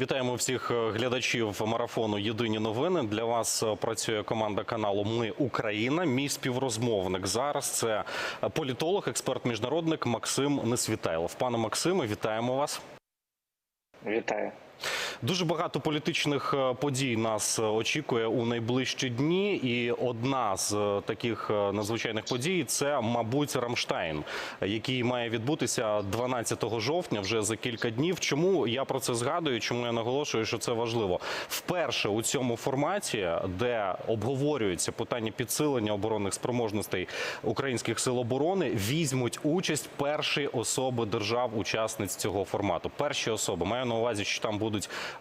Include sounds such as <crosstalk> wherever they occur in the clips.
Вітаємо всіх е, глядачів марафону Єдині новини. Для вас е, працює команда каналу Ми Україна. Мій співрозмовник зараз це політолог, експерт, міжнародник Максим Несвітайлов. Пане Максиме, вітаємо вас. Вітаю. Дуже багато політичних е, подій нас е, очікує у найближчі дні, і одна з е, таких надзвичайних подій це, мабуть, Рамштайн, який має відбутися 12 жовтня, вже за кілька днів. Чому я про це згадую? Чому я наголошую, що це важливо? Вперше у цьому форматі, де обговорюється питання підсилення оборонних спроможностей українських сил оборони, візьмуть участь перші особи держав-учасниць цього формату. Перші особи маю на увазі, що там будуть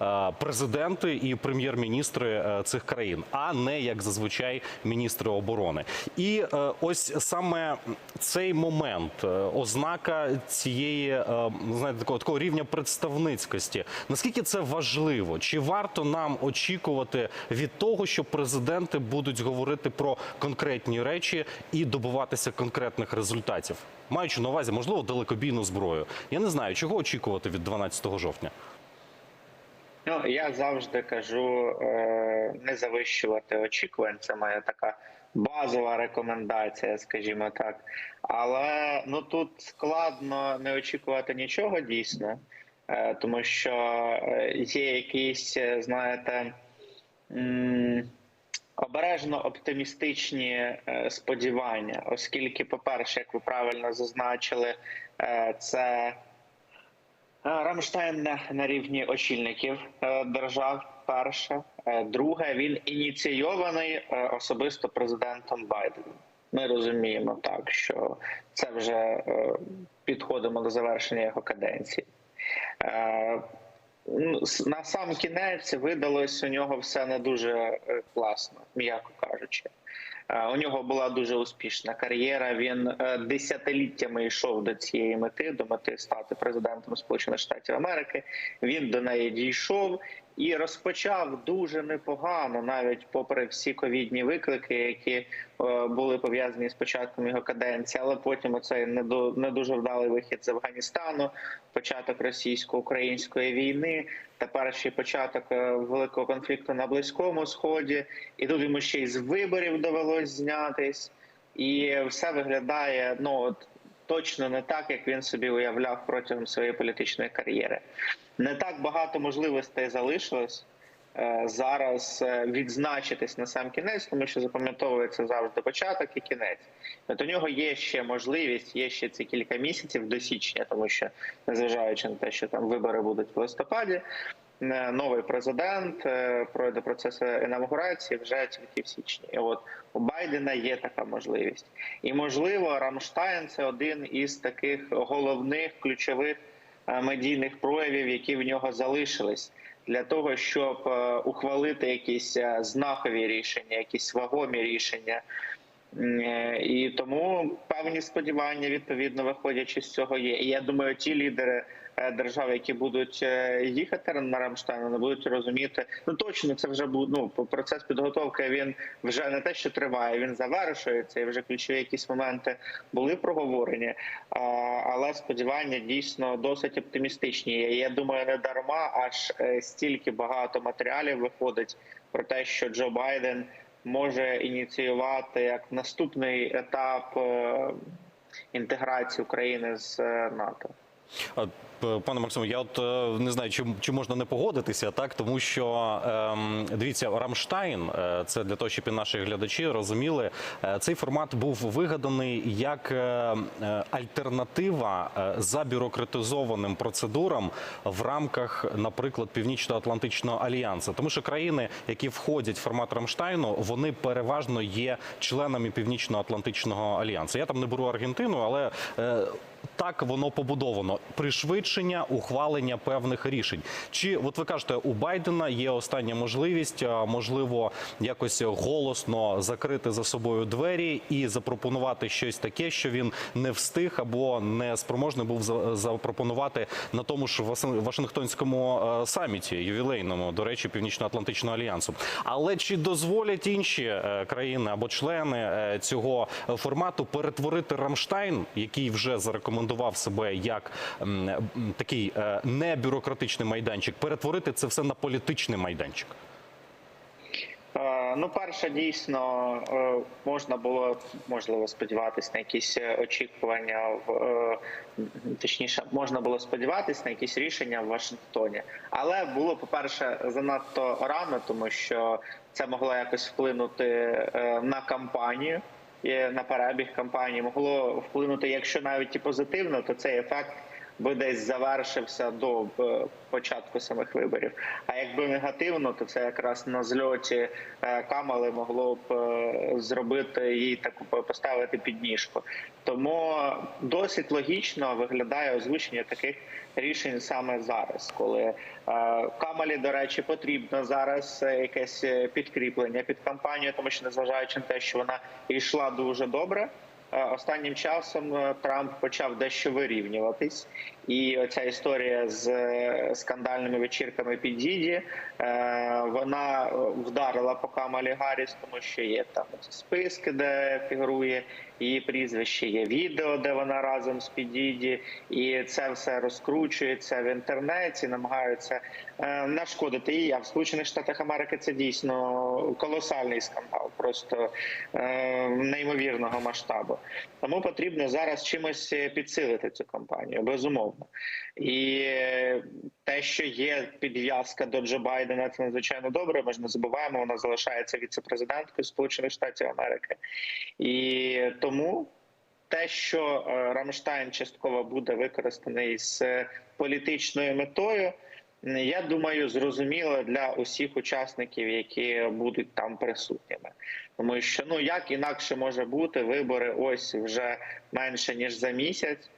е, президенти і прем'єр-міністри е, цих країн, а не як зазвичай міністри оборони. І е, ось саме цей момент, ознака цієї знаєте, такого, такого рівня представницькості. Наскільки це важливо? Чи варто нам очікувати від того, що президенти будуть говорити про конкретні речі і добиватися конкретних результатів? Маючи на увазі, можливо, далекобійну зброю. Я не знаю, чого очікувати від 12 жовтня. Ну я завжди кажу е, не завищувати очікувань. Це моя така базова рекомендація, скажімо так. Але ну тут складно не очікувати нічого дійсно, е, тому що е, є якісь, знаєте. Обережно оптимістичні сподівання, оскільки, по-перше, як ви правильно зазначили, це Рамштайн на, на рівні очільників е, держав. Перше, Е, друге, він ініційований е, особисто президентом Байденом. Ми розуміємо так, що це вже е, підходимо до завершення його каденції. Е, ну, на сам кінець видалось у нього все не дуже е, класно, м'яко кажучи. Е, У нього була дуже успішна кар'єра. Він е, десятиліттями йшов до цієї мети, до мети стати президентом Сполучених Штатів Америки. Він до неї дійшов і розпочав дуже непогано, навіть попри всі ковідні виклики, які е, були пов'язані з початком його каденції. Але потім оцей не дуже вдалий вихід з Афганістану, початок російсько-української війни та перший початок е, великого конфлікту на близькому сході. І тут йому ще й з виборів довелось знятись, і все виглядає ну от точно не так, як він собі уявляв протягом своєї політичної кар'єри. Не так багато можливостей залишилось е, зараз е, відзначитись на сам кінець, тому що запам'ятовується завжди початок і кінець. От у нього є ще можливість, є ще ці кілька місяців до січня, тому що незважаючи на те, що там вибори будуть в листопаді. Е, Новий президент е, пройде процес інаугурації вже тільки в січні. От у Байдена є така можливість, і можливо, Рамштайн це один із таких головних ключових е, медійних проявів, які в нього залишились, для того, щоб ухвалити якісь знакові рішення, якісь вагомі рішення. І тому певні сподівання відповідно виходячи з цього є. І я думаю, ті лідери держав, які будуть е, їхати на Рамштайн, вони будуть розуміти. Ну точно це вже буде ну, процес підготовки. Він вже не те, що триває, він завершується, і вже ключові якісь моменти були проговорені. Але сподівання дійсно досить оптимістичні. Я думаю, не дарма аж е, стільки багато матеріалів виходить про те, що Джо Байден може ініціювати як наступний етап е, інтеграції України з е, НАТО. Пане Максиму, я от е, не знаю, чи, чи можна не погодитися, так тому що ем, дивіться, Рамштайн, е, це для того, щоб і наші глядачі розуміли, е, цей формат був вигаданий як альтернатива забюрократизованим процедурам в рамках, наприклад, Північно-Атлантичного альянсу. Тому що країни, які входять в формат Рамштайну, вони переважно є членами Північно-Атлантичного альянсу. Я там не беру Аргентину, але так воно побудовано. Пришвидшення ухвалення певних рішень. Чи от ви кажете, у Байдена є остання можливість, можливо, якось голосно закрити за собою двері і запропонувати щось таке, що він не встиг або не спроможний був запропонувати на тому ж Вашингтонському саміті ювілейному, до речі, Північно-Атлантичного альянсу. Але чи дозволять інші е, країни або члени е, цього формату перетворити Рамштайн, який вже зарекомендований, зарекомендував себе як такий е, небюрократичний майданчик, перетворити це все на політичний майданчик? Е, Ну, перше, дійсно е, можна було можливо сподіватися на якісь очікування точніше, можна було сподіватися на якісь рішення в Вашингтоні, але було по перше занадто рано, тому що це могло якось вплинути на кампанію. На перебіг кампанії. Могло вплинути, якщо навіть і позитивно, то цей ефект би десь завершився до е, початку самих виборів. А якби негативно, то це якраз на зльоті е, Камали могло б е, зробити їй таку поставити підніжку. Тому досить логічно виглядає озвучення таких рішень саме зараз, коли Камалі, до речі, потрібно зараз якесь підкріплення під кампанію, тому що незважаючи на те, що вона йшла дуже добре. Е, Останнім часом е, Трамп почав дещо вирівнюватись, і оця історія з е, скандальними вечірками під Діді, е, вона е, вдарила по Камалі Гарріс, тому що є там списки, де фігурує її прізвище, є відео, де вона разом з Підіді, і це все розкручується в інтернеті, намагаються нашкодити їй. А в Сполучених Штатах Америки це дійсно колосальний скандал, просто неймовірного масштабу. Тому потрібно зараз чимось підсилити цю кампанію, безумовно. І те, що є підв'язка до Джо Байдена, це надзвичайно добре. Ми ж не забуваємо, вона залишається віцепрезиденткою Сполучених Штатів Америки. І тому те, що е, Рамштайн частково буде використаний з політичною метою. Я думаю, зрозуміло для усіх учасників, які будуть там присутніми, тому що ну як інакше може бути вибори ось вже менше ніж за місяць,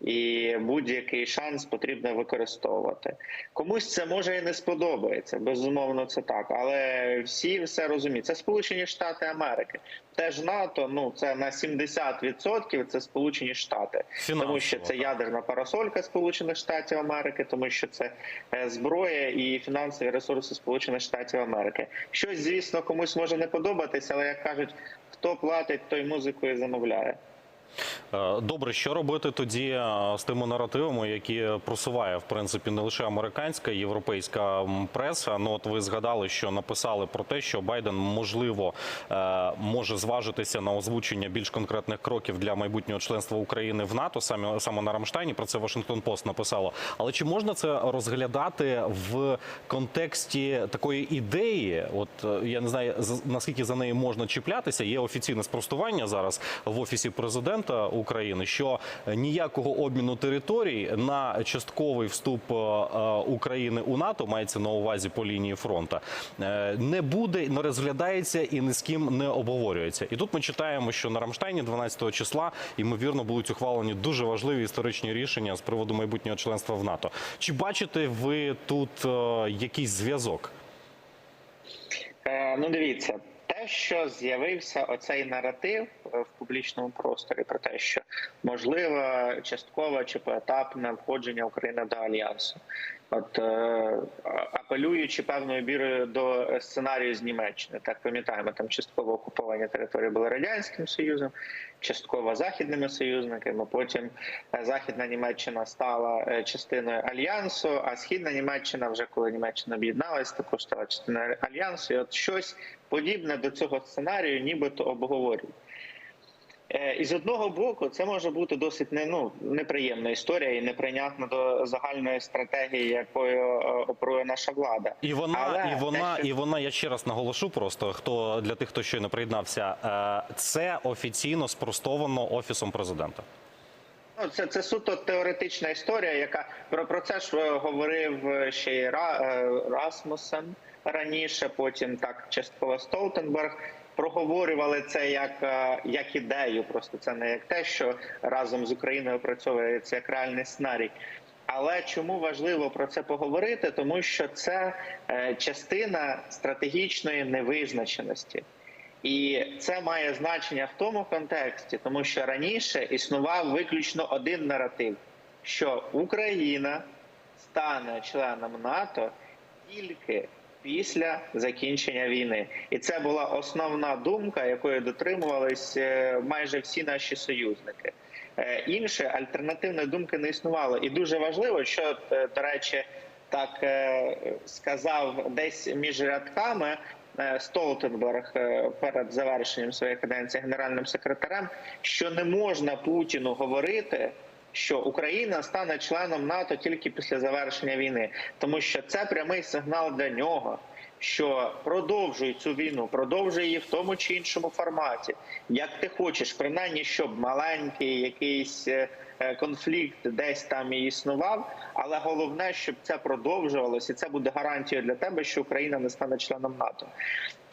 і будь-який шанс потрібно використовувати. Комусь це може і не сподобається, безумовно, це так, але всі все розуміють. Це Сполучені Штати Америки. Теж НАТО, ну це на 70% це Сполучені Штати, тому що це так. ядерна парасолька Сполучених Штатів Америки, тому що це е, зброя і фінансові ресурси Сполучених Штатів Америки. Щось, звісно, комусь може не подобатися, але як кажуть, хто платить, той музику і замовляє. Е, Добре, що робити тоді е, з тими наративами, які просуває в принципі не лише американська і європейська преса. Ну от ви згадали, що написали про те, що Байден можливо е, може зважитися на озвучення більш конкретних кроків для майбутнього членства України в НАТО, саме саме на Рамштайні. Про це Вашингтон Пост написало. Але чи можна це розглядати в контексті такої ідеї? От я не знаю наскільки за неї можна чіплятися. Є офіційне спростування зараз в офісі президента України, що ніякого обміну територій на частковий вступ е, е, України у НАТО мається на увазі по лінії фронту, е, не буде, не розглядається і ні з ким не обговорюється. І тут ми читаємо, що на Рамштайні 12 числа ймовірно будуть ухвалені дуже важливі історичні рішення з приводу майбутнього членства в НАТО. Чи бачите ви тут якийсь зв'язок? Ну, дивіться, що з'явився оцей наратив е, в публічному просторі про те, що можливо часткове чи поетапне входження України до альянсу, от е, апелюючи певною бірою до сценарію з Німеччини, так пам'ятаємо, там частково окуповані території були радянським союзом, частково західними союзниками. Потім е, західна Німеччина стала е, частиною альянсу, а східна Німеччина, вже коли Німеччина об'єдналась, також стала частиною альянсу. І от щось подібне до цього сценарію, нібито обговорюють. Е, І з одного боку, це може бути досить не, ну, неприємна історія і неприйнятна до загальної стратегії, якою е, оперує наша влада. І вона, Але і вона, те, що- і вона. Я ще раз наголошу, просто хто для тих, хто щойно приєднався, е, це офіційно спростовано офісом президента. Ну, це, це суто теоретична історія, яка про, про це ж говорив ще й Ра, Расмусен раніше, потім так частково Столтенберг. Проговорювали це як, е, як ідею, просто це не як те, що разом з Україною це як реальний сценарій. Але чому важливо про це поговорити? Тому що це е, частина стратегічної невизначеності. І це має значення в тому контексті, тому що раніше існував виключно один наратив, що Україна стане членом НАТО тільки після закінчення війни, і це була основна думка, якої дотримувались е, майже всі наші союзники. Е, Інше альтернативної думки не існувало. І дуже важливо, що е, до речі, так сказав десь між рядками. Столтенберг перед завершенням своєї каденції генеральним секретарем, що не можна Путіну говорити, що Україна стане членом НАТО тільки після завершення війни, тому що це прямий сигнал для нього. Що продовжує цю війну, продовжує її в тому чи іншому форматі, як ти хочеш, принаймні, щоб маленький якийсь е, е, конфлікт десь там і існував, але головне, щоб це продовжувалося, і це буде гарантією для тебе, що Україна не стане членом НАТО.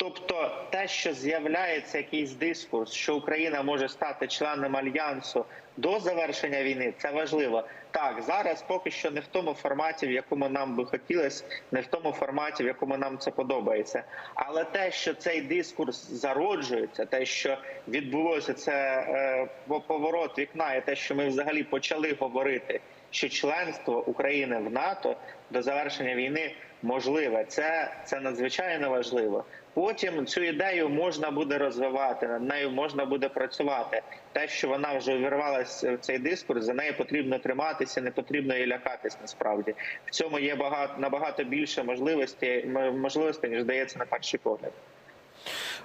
Тобто, те, що з'являється якийсь дискурс, що Україна може стати членом альянсу до завершення війни, це важливо. Так, зараз поки що не в тому форматі, в якому нам би хотілося, не в тому форматі, в якому нам це подобається. Але те, що цей дискурс зароджується, те, що відбулося, це е, по- поворот вікна, і те, що ми взагалі почали говорити, що членство України в НАТО до завершення війни можливе. Це, це надзвичайно важливо. Потім цю ідею можна буде розвивати, над нею можна буде працювати. Те, що вона вже увірвалася в цей дискурс, за неї потрібно триматися, не потрібно її лякатись. Насправді в цьому є багато набагато більше можливостей, м- можливостей, ніж здається на перший погляд.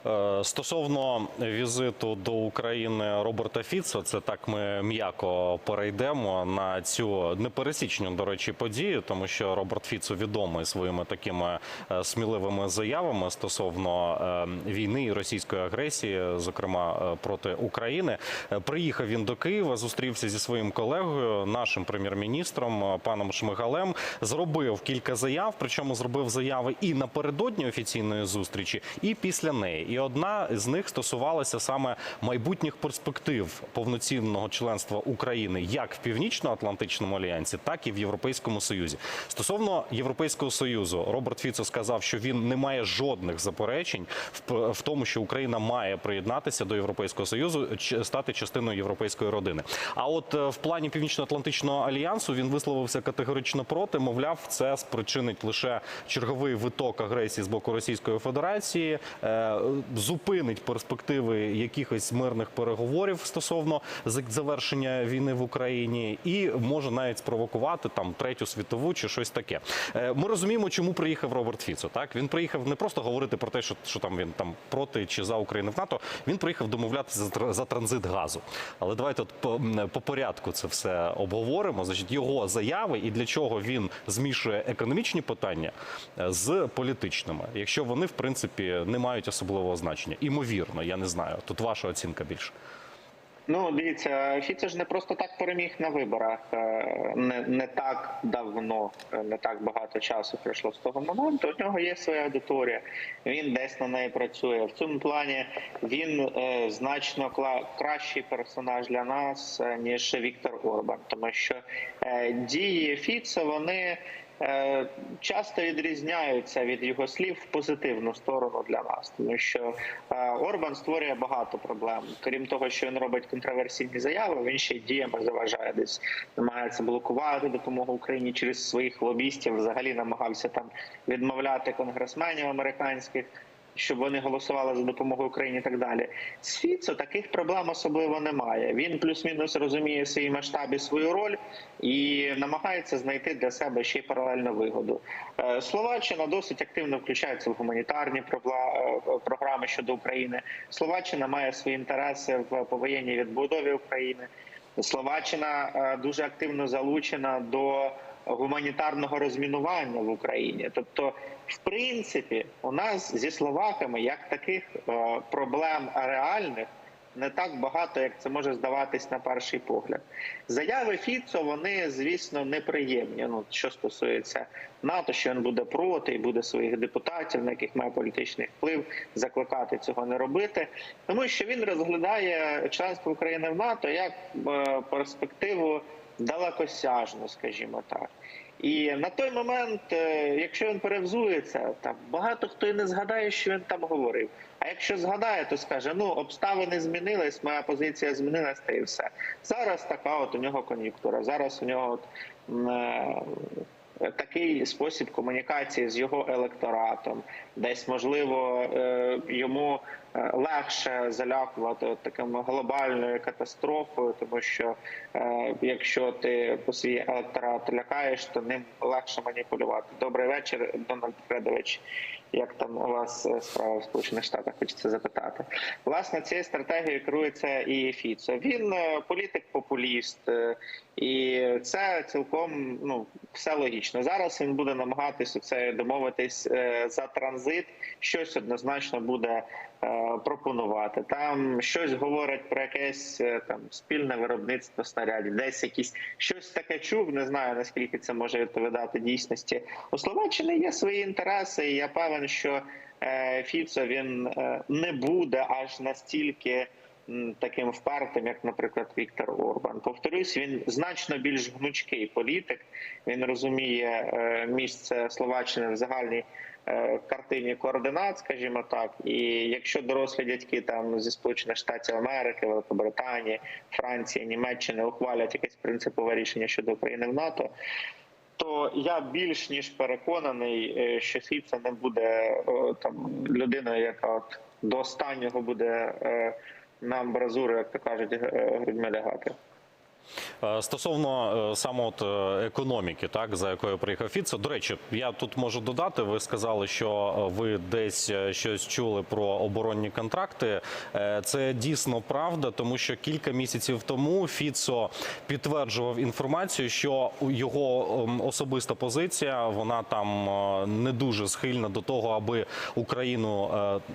Е, Стосовно візиту до України Роберта Фіцо, це так ми м'яко перейдемо на цю непересічну, до речі, подію, тому що Роберт Фіцо відомий своїми такими е, сміливими заявами стосовно е, війни і російської агресії, зокрема проти України. Приїхав він до Києва, зустрівся зі своїм колегою, нашим прем'єр-міністром паном Шмигалем. Зробив кілька заяв, причому зробив заяви і напередодні офіційної зустрічі, і після неї. І одна з них стосувалася саме майбутніх перспектив повноцінного членства України як в Північно-Атлантичному альянсі, так і в Європейському Союзі. Стосовно Європейського союзу, Роберт Фіцо сказав, що він не має жодних заперечень в, в тому, що Україна має приєднатися до Європейського союзу, стати частиною європейської родини. А от е, в плані Північно-Атлантичного альянсу він висловився категорично проти. Мовляв, це спричинить лише черговий виток агресії з боку Російської Федерації, е, зупинить перспективи якихось мирних переговорів стосовно завершення війни в Україні, і може навіть спровокувати там третю світову чи щось таке. Е, Ми розуміємо, чому приїхав Роберт Фіцо. Так він приїхав не просто говорити про те, що, що там він там проти чи за Україну в НАТО. Він приїхав домовлятися за, за транзит газу. Але давайте от по, по порядку це все обговоримо. Значить, його заяви і для чого він змішує економічні питання е, з політичними, якщо вони в принципі не мають особливого значення. Імовірно, я не знаю. Тут ваша оцінка більше. Ну, дивіться, Фіце ж не просто так переміг на виборах. Е, Не, не так давно, е, не так багато часу пройшло з того моменту. У нього є своя аудиторія. Він десь на неї працює. В цьому плані він е, значно кращий персонаж для нас е, ніж Віктор Орбан, тому що е, дії Фіце вони. Е, Часто відрізняються від його слів в позитивну сторону для нас, тому що е, Орбан створює багато проблем. Крім того, що він робить контроверсійні заяви, він ще й діями заважає десь, намагається блокувати допомогу Україні через своїх лобістів. Взагалі намагався там відмовляти конгресменів американських. Щоб вони голосували за допомогу Україні і так далі. З Фіцо таких проблем особливо немає. Він плюс-мінус розуміє в своїй масштабі свою роль і намагається знайти для себе ще й паралельну вигоду. Е, Словаччина досить активно включається в гуманітарні е, програми щодо України. Словаччина має свої інтереси в повоєнній відбудові України. Словаччина е, дуже активно залучена до гуманітарного розмінування в Україні. Тобто, в принципі, у нас зі словаками як таких е, проблем реальних не так багато, як це може здаватись на перший погляд. Заяви Фіцо, вони, звісно, неприємні. Ну, що стосується НАТО, що він буде проти і буде своїх депутатів, на яких має політичний вплив, закликати цього не робити, тому що він розглядає членство України в НАТО як е, перспективу далекосяжну, скажімо так. І на той момент, е, якщо він перевзується, там багато хто і не згадає, що він там говорив. А якщо згадає, то скаже: ну обставини змінились, моя позиція змінилась, та і все. Зараз така от у нього кон'юнктура. Зараз у нього от, е, такий спосіб комунікації з його електоратом, десь можливо е, йому е, легше залякувати таким глобальною катастрофою, тому що е, якщо ти по свій електорат лякаєш, то ним легше маніпулювати. Добрий вечір, Дональд Фредович. Як там у вас справа в Сполучених Штатах? Хочеться запитати. Власне, цією стратегією керується і Фіцо. Він політик-популіст, і це цілком ну все логічно. Зараз він буде намагатися це домовитись е, за транзит. Щось однозначно буде е, пропонувати. Там щось говорять про якесь е, там спільне виробництво снарядів, десь якісь щось таке чув. Не знаю наскільки це може відповідати дійсності. У Словаччини є свої інтереси, і я певен, що Фіцо він не буде аж настільки таким впертим, як, наприклад, Віктор Орбан. Повторюсь, він значно більш гнучкий політик. Він розуміє е, місце Словаччини в загальній е, картині координат, скажімо так. І якщо дорослі дядьки там зі Сполучених Штатів Америки, Великобританії, Франції, Німеччини ухвалять якесь принципове рішення щодо України в НАТО. То я більш ніж переконаний, е, що Фіца не буде там людиною, яка от до останнього буде на амбразури, як то кажуть, е, грудьми лягати. Е, Стосовно е, саме от е, економіки, так за якою приїхав Фіцо. До речі, я тут можу додати. Ви сказали, що ви десь щось чули про оборонні контракти. Це дійсно правда, тому що кілька місяців тому Фіцо підтверджував інформацію, що його ем, особиста позиція вона там не дуже схильна до того, аби Україну,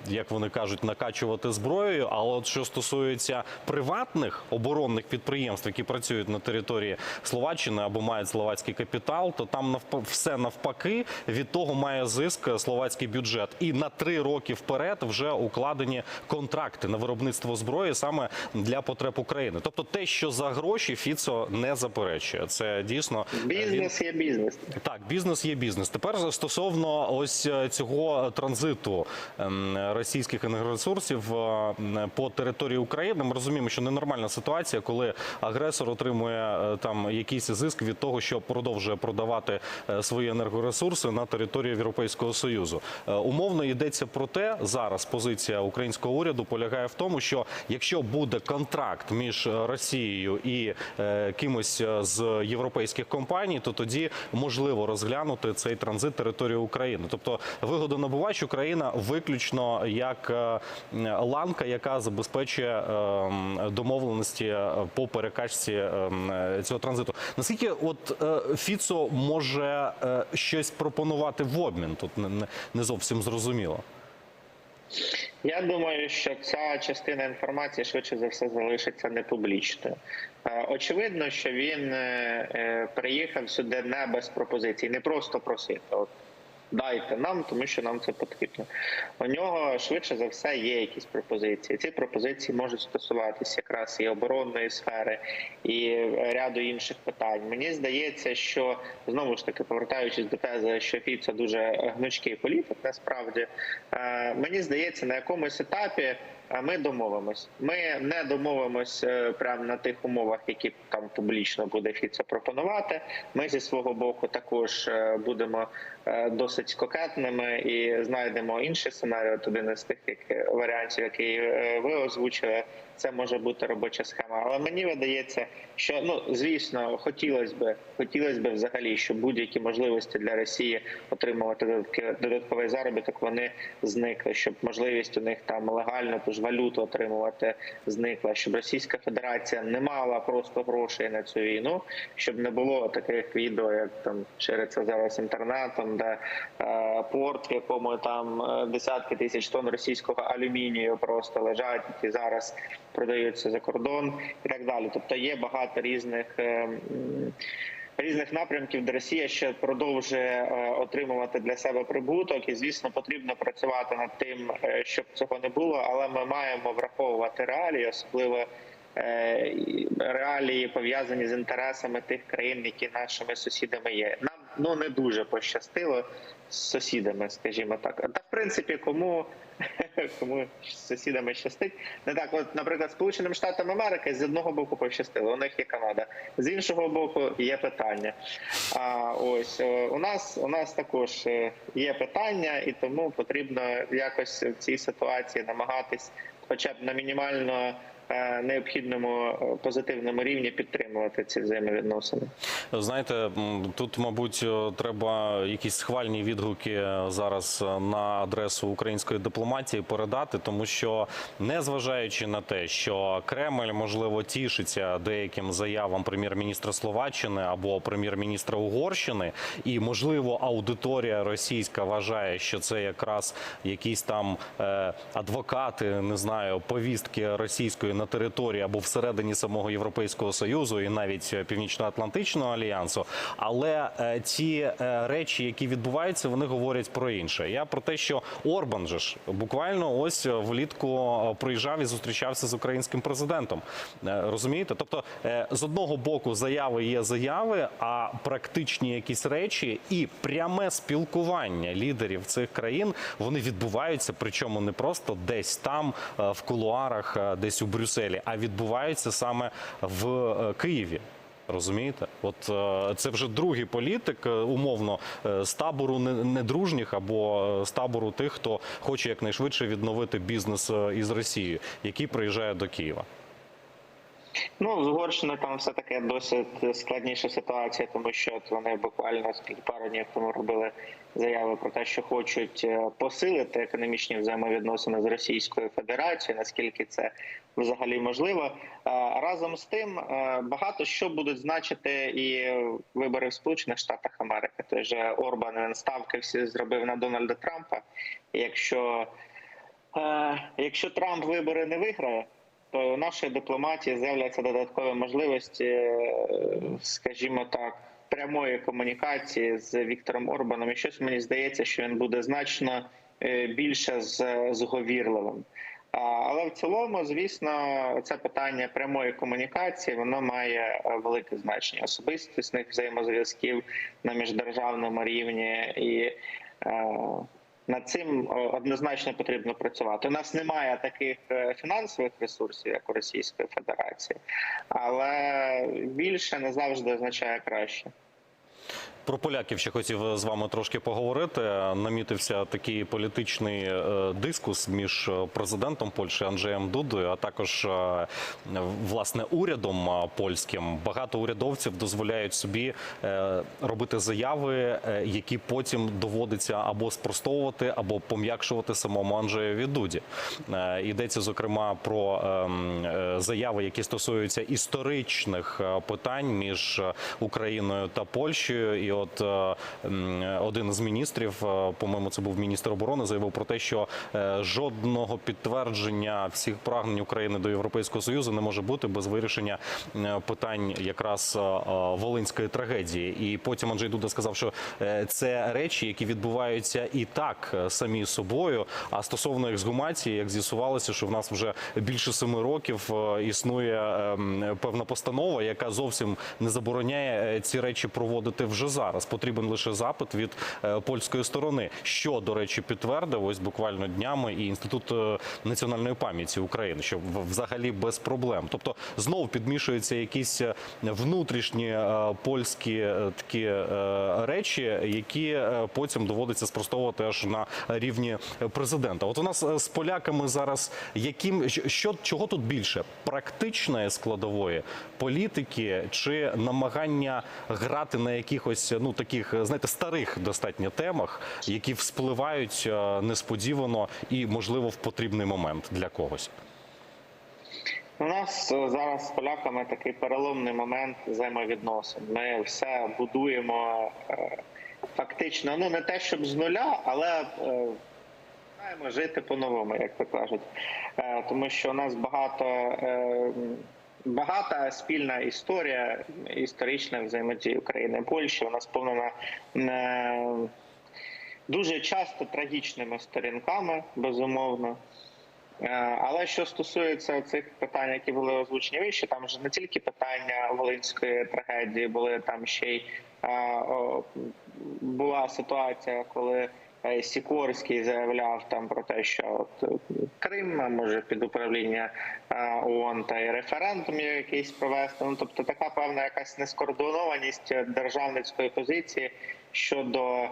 як вони кажуть, накачувати зброєю. Але от що стосується приватних оборонних підприємств, які працюють на території Словаччини або мають словацький капітал, то там навп- все навпаки від того має зиск словацький бюджет. І на три роки вперед вже укладені контракти на виробництво зброї саме для потреб України. Тобто, те, що за гроші Фіцо не заперечує. Це дійсно е, Бізнес є бізнес. так, бізнес є бізнес. Тепер стосовно ось е, цього транзиту ем, російських енергоресурсів е, по території України. Ми розуміємо, що ненормальна ситуація, коли агресор отримує е, там якийсь зиск від того, що продовжує продавати е, свої енергоресурси на територію Європейського союзу. Е, Умовно йдеться про те, зараз позиція українського уряду полягає в тому, що якщо буде контракт між Росією і кимось з європейських компаній, то тоді можливо розглянути цей транзит території України. Тобто вигодонабувач Україна виключно як ланка, яка забезпечує е, домовленості по перекачці е, е, цього транзиту. Наскільки от е, Фіцо може щось пропонувати в обмін? Тут не, зовсім зрозуміло. Я думаю, що ця частина інформації швидше за все залишиться непублічною. Очевидно, що він приїхав сюди не без пропозицій, не просто просити. Дайте нам, тому що нам це потрібно. У нього швидше за все є якісь пропозиції. Ці пропозиції можуть стосуватися якраз і оборонної сфери, і ряду інших питань. Мені здається, що знову ж таки повертаючись до тези, що Фіцо дуже гнучкий політик, насправді е, мені здається, на якомусь етапі. Е, Ми домовимось. Ми не домовимось е, прямо на тих умовах, які там публічно буде Фіцо пропонувати. Ми зі свого боку також е, будемо е, досить кокетними і знайдемо інший сценарій. От один із тих варіантів, який ви озвучили. Це може бути робоча схема. Але мені видається, що ну звісно, хотілося б, хотілося б взагалі, щоб будь-які можливості для Росії отримувати додатки- додатковий заробіток, вони зникли, щоб можливість у них там легально ту ж валюту отримувати зникла, щоб Російська Федерація не мала просто грошей на цю війну, щоб не було таких відео, як там шириться зараз інтернетом, де е, порт, в якому там е, десятки тисяч тонн російського алюмінію просто лежать, які зараз продаються за кордон і так далі. Тобто є багато різних. е, Різних напрямків, де Росія ще продовжує е, отримувати для себе прибуток, і звісно, потрібно працювати над тим, е, щоб цього не було. Але ми маємо враховувати реалії, особливо реалії пов'язані з інтересами тих країн, які нашими сусідами є. Нам ну не дуже пощастило з сусідами, скажімо так. Та в принципі, кому <laughs> кому з сусідами щастить. Не так, от, наприклад, Сполученим Штатам Америки з одного боку пощастило, у них є Канада, з іншого боку є питання. А ось е, у нас у нас також е, є питання, і тому потрібно якось в цій ситуації намагатись, хоча б на мінімально необхідному е, позитивному рівні підтримувати ці взаємовідносини. Знаєте, тут, мабуть, е, треба якісь схвальні відгуки е, зараз е, на адресу української дипломатії передати, тому що, незважаючи на те, що Кремль можливо тішиться деяким заявам прем'єр-міністра Словаччини або прем'єр-міністра Угорщини, і можливо аудиторія російська вважає, що це якраз якісь там е, адвокати, не знаю, повістки російської на території або всередині самого Європейського союзу і навіть Північно-Атлантичного альянсу. Але е, ті е, речі, які відбуваються, вони говорять про інше. Я про те, що Орбан же ж буквально ось влітку е, приїжджав і зустрічався з українським президентом. Розумієте? Тобто, з одного боку, заяви є заяви, а практичні якісь речі і пряме спілкування лідерів цих країн вони відбуваються, причому не просто десь там в кулуарах, десь у Брюсселі, а відбуваються саме в е, Києві. Розумієте, от е, це вже другий політик, е, умовно з табору не- недружніх або з табору тих, хто хоче якнайшвидше відновити бізнес із Росією, який приїжджає до Києва. Ну, з Угорщиною там все таки досить складніша ситуація, тому що вони буквально пару днів тому робили заяви про те, що хочуть посилити економічні взаємовідносини з Російською Федерацією. Наскільки це взагалі можливо? Е, Разом з тим е, багато що будуть значити і вибори в Сполучених Штатах Америки. Той же Орбан ставки всі зробив на Дональда Трампа. Якщо Е, Якщо Трамп вибори не виграє, то у нашої дипломатії з'являться додаткові можливості, скажімо так, прямої комунікації з Віктором Орбаном. І щось мені здається, що він буде значно більше зговірливим. Але в цілому, звісно, це питання прямої комунікації воно має е, велике значення особистісних взаємозв'язків на міждержавному рівні і е, над цим однозначно потрібно працювати. У нас немає таких е, фінансових ресурсів, як у Російської Федерації, але більше не завжди означає краще. Про поляків ще хотів з вами трошки поговорити. Намітився такий політичний е, дискус між президентом Польщі Анджеєм Дудою, а також е, власне урядом е, польським. Багато урядовців дозволяють собі е, робити заяви, е, які потім доводиться або спростовувати, або пом'якшувати самому Анджеєві Дуді. Е, Йдеться зокрема про ем, е, заяви, які стосуються історичних е, питань між е, Україною та Польщею. І от е, один з міністрів, е, по-моєму, це був міністр оборони, заявив про те, що е, жодного підтвердження всіх прагнень України до Європейського союзу не може бути без вирішення питань якраз волинської трагедії. І потім Анджей Дуда сказав, що це речі, які відбуваються і так самі собою. А стосовно ексгумації, як з'ясувалося, що в нас вже більше семи років існує ем, певна постанова, яка зовсім не забороняє ці речі проводити вже зараз. Потрібен лише запит від е, польської сторони, що до речі підтвердив ось буквально днями і інститут е, національної пам'яті України, що взагалі без проблем. Тобто знову підмішуються якісь е, внутрішні польські такі речі, які потім доводиться спростовувати аж на рівні президента. От у нас з поляками зараз яким що чого тут більше практичної складової політики чи намагання грати на якихось ну таких знаєте старих достатньо темах, які вспливають е, несподівано і можливо в потрібний момент для когось. У нас е, зараз з поляками такий переломний момент взаємовідносин. Ми все будуємо е, фактично, ну не те, щоб з нуля, але е, маємо жити по-новому, як то кажуть. Е, Тому що у нас багато. Багата спільна історія, історична взаємодія України і Польщі. Вона сповнена е, дуже часто трагічними сторінками, безумовно. Е, Але що стосується цих питань, які були озвучені вище, там ж не тільки питання волинської трагедії, були там ще й е, була ситуація, коли Сікорський заявляв там про те, що от е, Крим може під управління е, ООН та і референдум якийсь провести. Ну тобто така певна якась нескоординованість державницької позиції щодо е,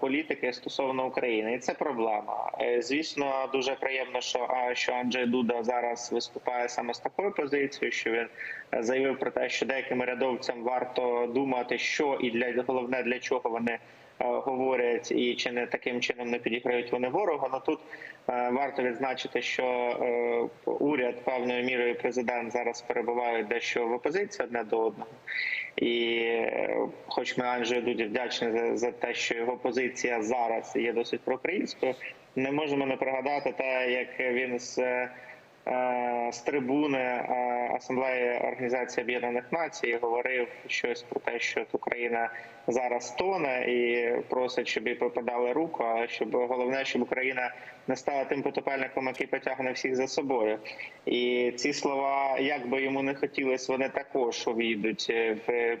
політики стосовно України, і це проблема. Звісно, дуже приємно, що що Анджей Дуда зараз виступає саме з такою позицією, що він заявив про те, що деяким рядовцям варто думати, що і для головне для чого вони говорять, і чи не таким чином не підіграють вони ворога. Ну тут е, варто відзначити, що е, уряд певною мірою президент зараз перебувають дещо в опозиції одне до одного. І е, хоч ми Анджею Дуді вдячні за, за те, що його позиція зараз є досить проукраїнською, не можемо не пригадати те, як він з, е, з трибуни е, асамблеї Організації Об'єднаних Націй говорив щось про те, що Україна зараз тоне і просить, щоб їй попадали руку, але щоб головне, щоб Україна не стала тим потопельником, який потягне всіх за собою. І ці слова, як би йому не хотілося, вони також увійдуть е, в, е,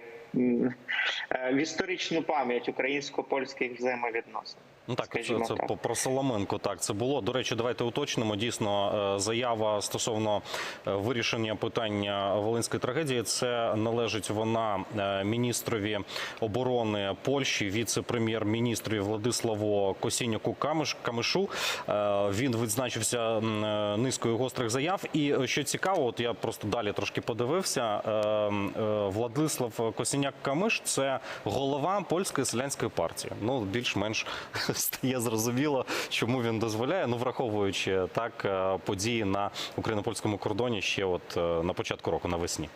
в історичну пам'ять українсько-польських взаємовідносин. Ну так, це, скажімо це так. по- про Соломенко. Так це було. До речі, давайте уточнимо. Дійсно, е, заява стосовно е, вирішення питання волинської трагедії. Це належить вона е, міністрові оборони Польщі, віце-прем'єр-міністрові Владиславу Косінюку Камиш Камишу. Він відзначився низкою гострих заяв. І що цікаво, от я просто далі трошки подивився. Владислав Косіняк Камиш це голова польської селянської партії. Ну більш-менш стає зрозуміло, чому він дозволяє. Ну враховуючи так е, події на україно-польському кордоні ще от е, на початку року навесні.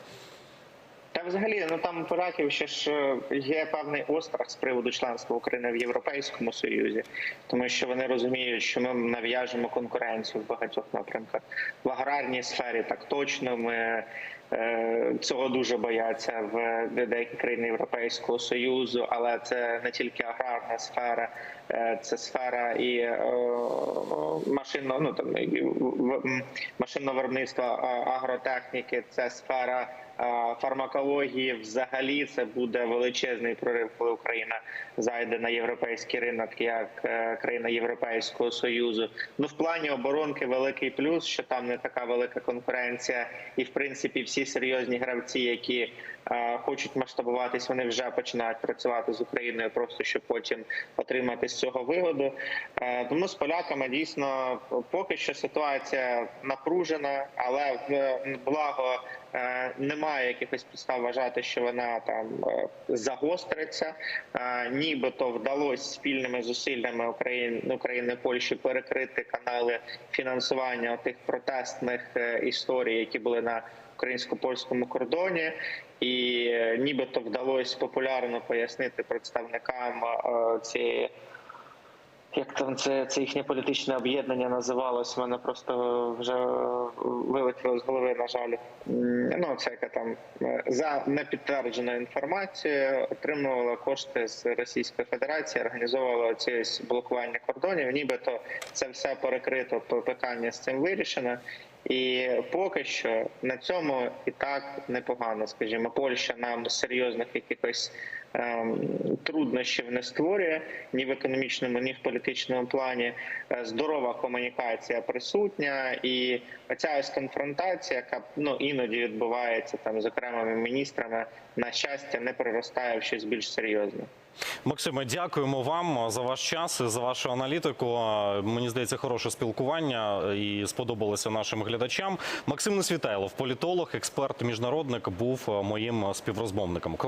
Та взагалі, ну там у поляків ще ж е, є певний острах з приводу членства України в Європейському Союзі, тому що вони розуміють, що ми нав'яжемо конкуренцію в багатьох напрямках. В аграрній сфері так точно ми е, цього дуже бояться в деякі країни Європейського Союзу, але це не тільки аграрна сфера, це сфера і е, машинно, ну там машинного виробництва агротехніки, це сфера е, фармакології. Взагалі це буде величезний прорив, коли Україна зайде на європейський ринок як е, країна Європейського союзу. Ну в плані оборонки великий плюс, що там не така велика конкуренція, і в принципі всі серйозні гравці, які е, хочуть масштабуватись, вони вже починають працювати з Україною, просто щоб потім отримати з цього вигоду. Е, Тому з поляками дійсно поки що ситуація напружена, але в благо е, немає якихось підстав вважати, що вона там е, загостриться. Нібито вдалося спільними зусиллями України України Польщі перекрити канали фінансування тих протестних історій, які були на українсько-польському кордоні, і е, нібито вдалося популярно пояснити представникам е, цієї. Як там це, це їхнє політичне об'єднання називалось? Мене просто вже вилетіло з голови, на жаль. Ну, це яка там е, за непідтвердженою інформацією отримувала кошти з Російської Федерації, організовувала ці блокування кордонів. Нібито це все перекрито, питання з цим вирішено. І поки що на цьому і так непогано, скажімо, Польща нам серйозних якихось ем, труднощів не створює ні в економічному, ні в політичному плані. Е, Здорова комунікація присутня, і оця ось конфронтація, яка ну іноді відбувається там з окремими міністрами, на щастя, не приростає в щось більш серйозне. Максиме, дякуємо вам за ваш час і за вашу аналітику. Мені здається, хороше спілкування і сподобалося нашим глядачам. Максим Несвітайлов, політолог, експерт, міжнародник, був моїм співрозмовником.